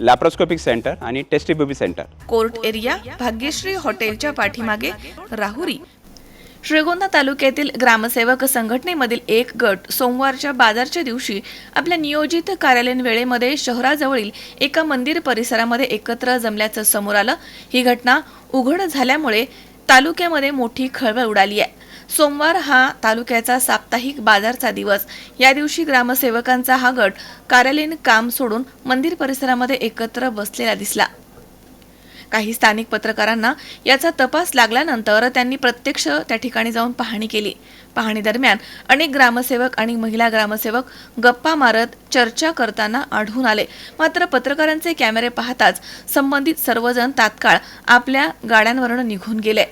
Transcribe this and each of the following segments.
Laparoscopic centre आणि test tube baby centre court area Bhagyashree हॉटेलच्या पाठीमागे राहुरी. श्रीगोंदा तालुक्यातील ग्रामसेवक संघटनेमधील एक गट सोमवारच्या बाजारच्या दिवशी आपल्या नियोजित कार्यालयीन वेळेमध्ये शहराजवळील एका मंदिर परिसरामध्ये एकत्र जमल्याचं समोर आलं. ही घटना उघड झाल्यामुळे तालुक्यामध्ये मोठी खळबळ उडाली आहे. सोमवार हा तालुक्याचा साप्ताहिक बाजारचा दिवस. या दिवशी ग्रामसेवकांचा हा गट कार्यालयीन काम सोडून मंदिर परिसरामध्ये एकत्र बसलेला दिसला. काही स्थानिक पत्रकारांना याचा तपास लागल्यानंतर त्यांनी प्रत्यक्ष त्या ठिकाणी जाऊन पाहणी केली. पाहणी दरम्यान अनेक ग्रामसेवक आणि महिला ग्रामसेवक गप्पा मारत चर्चा करताना आढळून आले. मात्र पत्रकारांचे कॅमेरे पाहताच संबंधित सर्वजण तात्काळ आपल्या गाड्यांवरून निघून गेले.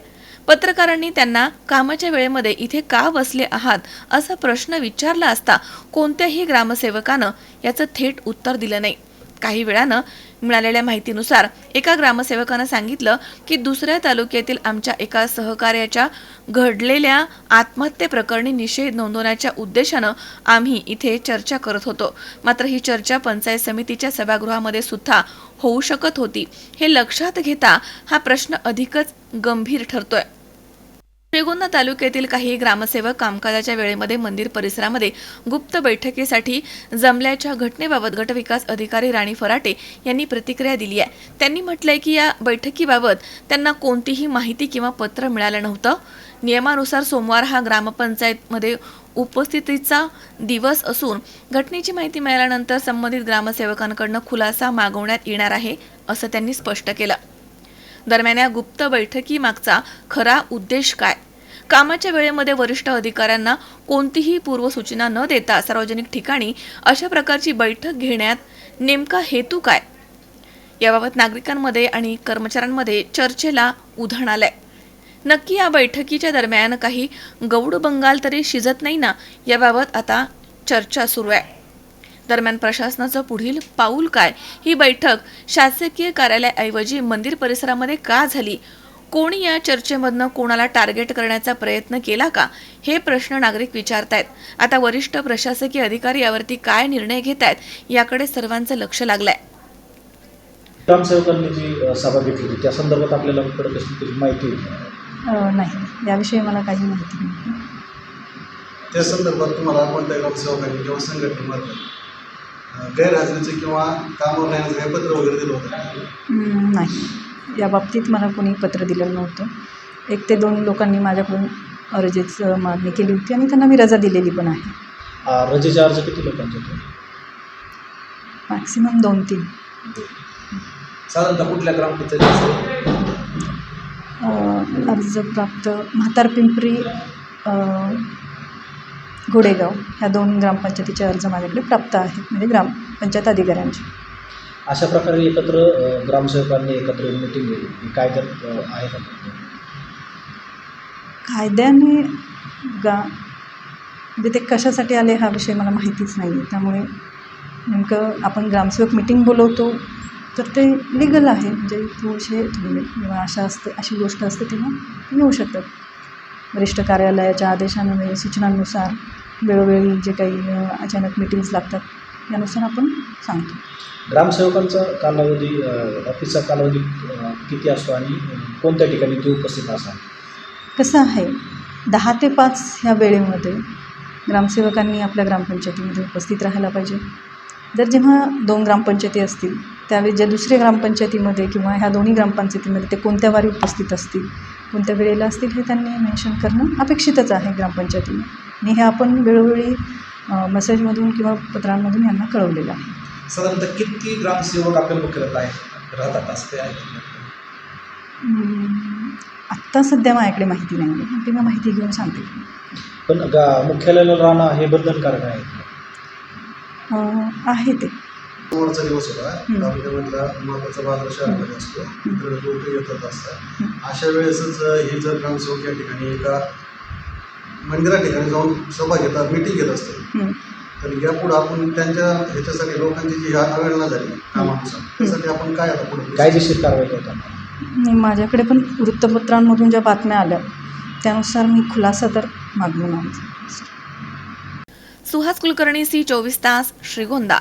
पत्रकारांनी त्यांना कामाच्या वेळेमध्ये इथे का बसले आहात असा प्रश्न विचारला असता कोणत्याही ग्रामसेवकानं याचं थेट उत्तर दिलं नाही. काही वेळानं मिळालेल्या माहितीनुसार एका ग्रामसेवकानं सांगितलं की दुसऱ्या तालुक्यातील आमच्या एका सहकार्याच्या घडलेल्या आत्महत्येप्रकरणी निषेध नोंदवण्याच्या उद्देशानं आम्ही इथे चर्चा करत होतो. मात्र ही चर्चा पंचायत समितीच्या सभागृहामध्ये सुद्धा होऊ शकत होती. हे लक्षात घेता हा प्रश्न अधिकच गंभीर ठरतोय. श्रीगोंदा तालुक्यातील काही ग्रामसेवक कामकाजाच्या वेळेमध्ये मंदिर परिसरामध्ये गुप्त बैठकीसाठी जमल्याच्या घटनेबाबत गटविकास अधिकारी राणी फराटे यांनी प्रतिक्रिया दिली आहे. त्यांनी म्हटलंय की या बैठकीबाबत त्यांना कोणतीही माहिती किंवा पत्र मिळालं नव्हतं. नियमानुसार सोमवार हा ग्रामपंचायतमध्ये उपस्थितीचा दिवस असून घटनेची माहिती मिळाल्यानंतर संबंधित ग्रामसेवकांकडनं खुलासा मागवण्यात येणार आहे असं त्यांनी स्पष्ट केलं. दरम्यान या गुप्त बैठकीमागचा खरा उद्देश काय? कामाच्या वेळेमध्ये वरिष्ठ अधिकाऱ्यांना कोणतीही पूर्वसूचना न देता सार्वजनिक ठिकाणी अशा प्रकारची बैठक घेण्यात नेमका हेतू काय? याबाबत नागरिकांमध्ये आणि कर्मचाऱ्यांमध्ये चर्चेला उधाण आलंय. नक्की या बैठकीच्या दरम्यान काही गौड बंगाल तरी शिजत नाही ना याबाबत आता चर्चा सुरू आहे. दरम्यान प्रशासनाचं पुढील पाऊल काय? ही बैठक शासकीय कार्यालयाऐवजी मंदिर परिसरामध्ये का झाली? कोणी या चर्चेमधनं कोणाला टार्गेट करण्याचा प्रयत्न केला का? हे प्रश्न नागरिक विचारतायत. आता वरिष्ठ प्रशासकीय अधिकारी यावरती काय निर्णय घेत आहेत याकडे सर्वांचं लक्ष लागलंय. ग्रामसेवकांनी जी सभा घेतली होती त्या संदर्भात आपल्याला माहिती नाही. याविषयी मला काही माहिती नाही. त्या संदर्भात तुम्हाला कोणत्या ग्रामसेवकांनी किंवा संघटनेमध्ये अं, गैरहजेरीचे किंवा कामावर राहण्याचं काही पत्र वगैरे दिलं होतं नाही. या बाबतीत मला कोणी पत्र दिलेलं नव्हतं. एक ते दोन लोकांनी माझ्याकडून अर्जेचं मागणी केली होती आणि त्यांना मी रजा दिलेली पण आहे. रजेचे अर्ज किती लोकांचे होते? मॅक्सिमम दोन तीन. साधारणतः कुठल्या ग्रामपंचायतीचे अ, अर्ज प्राप्त म्हातारपिंपरी अ, घोडेगाव ह्या दोन ग्रामपंचायतीचे अर्ज माझ्याकडे प्राप्त आहेत म्हणजे ग्रामपंचायत अधिकाऱ्यांचे. अशा प्रकारे एकत्र ग्रामसेवकांनी एकत्र येऊन मिटिंग घेतली. ही कायद्यात आहे का? कायद्याने गा म्हणजे ते कशासाठी आले हा विषय मला माहितीच नाही आहे त्यामुळे नेमकं आपण ग्रामसेवक मिटिंग बोलवतो तर ते लिगल आहे. म्हणजे तो विषय जेव्हा अशा असते अशी गोष्ट असते तेव्हा ते येऊ शकतात. वरिष्ठ कार्यालयाच्या आदेशानुसार सूचनांनुसार वेळोवेळी जे काही अचानक मिटिंग्स लागतात यानुसार आपण सांगतो. ग्रामसेवकांचा कालावधी ऑफिसचा कालावधी किती असतो आणि कोणत्या ठिकाणी ते उपस्थित असाल कसं आहे दहा ते पाच ह्या वेळेमध्ये ग्रामसेवकांनी आपल्या ग्रामपंचायतीमध्ये उपस्थित राहायला पाहिजे. जर जेव्हा दोन ग्रामपंचायती असतील त्यावेळी ज्या दुसऱ्या ग्रामपंचायतीमध्ये किंवा ह्या दोन्ही ग्रामपंचायतीमध्ये ते कोणत्या वारी उपस्थित असतील कोणत्या वेळेला असतील हे त्यांनी मेन्शन करणं अपेक्षितच आहे ग्रामपंचायतीने आणि हे आपण वेळोवेळी मेसेजमधून किंवा पत्रांमधून यांना कळवलेलं आहे. साधारणतः किती ग्रामसेवक आपल्या मुख्यालयात आहेत राहतात असं ते आहे? हम्म, आत्ता सध्या माझ्याकडे माहिती नाही आहे ती मी माहिती घेऊन सांगते. पण गा मुख्यालयाला राहणं हे बंधनकारक आहे. आहे ते. सोमवारचा दिवस होता. तालुक्यामधला महत्त्वाचा बाजार शहरामध्ये असतो येतात असतात. अशा वेळेसच हे जर ग्रामसेवक या ठिकाणी एका मंदिरा ठिकाणी जाऊन सभा घेतात मिटिंग घेत असतात हं. तर यापुढे आपण त्यांच्या ह्याच्यासाठी लोकांची जी अवहेलना झाली कामानुसार त्यासाठी आपण काय आता पुढे कायदेशीर कारवाई करताना आणि माझ्याकडे पण वृत्तपत्रांमधून ज्या बातम्या आल्या त्यानुसार मी खुलासा तर मागवून आहे सुहास कुलकर्णी सी चोवीस तास श्रीगोंदा.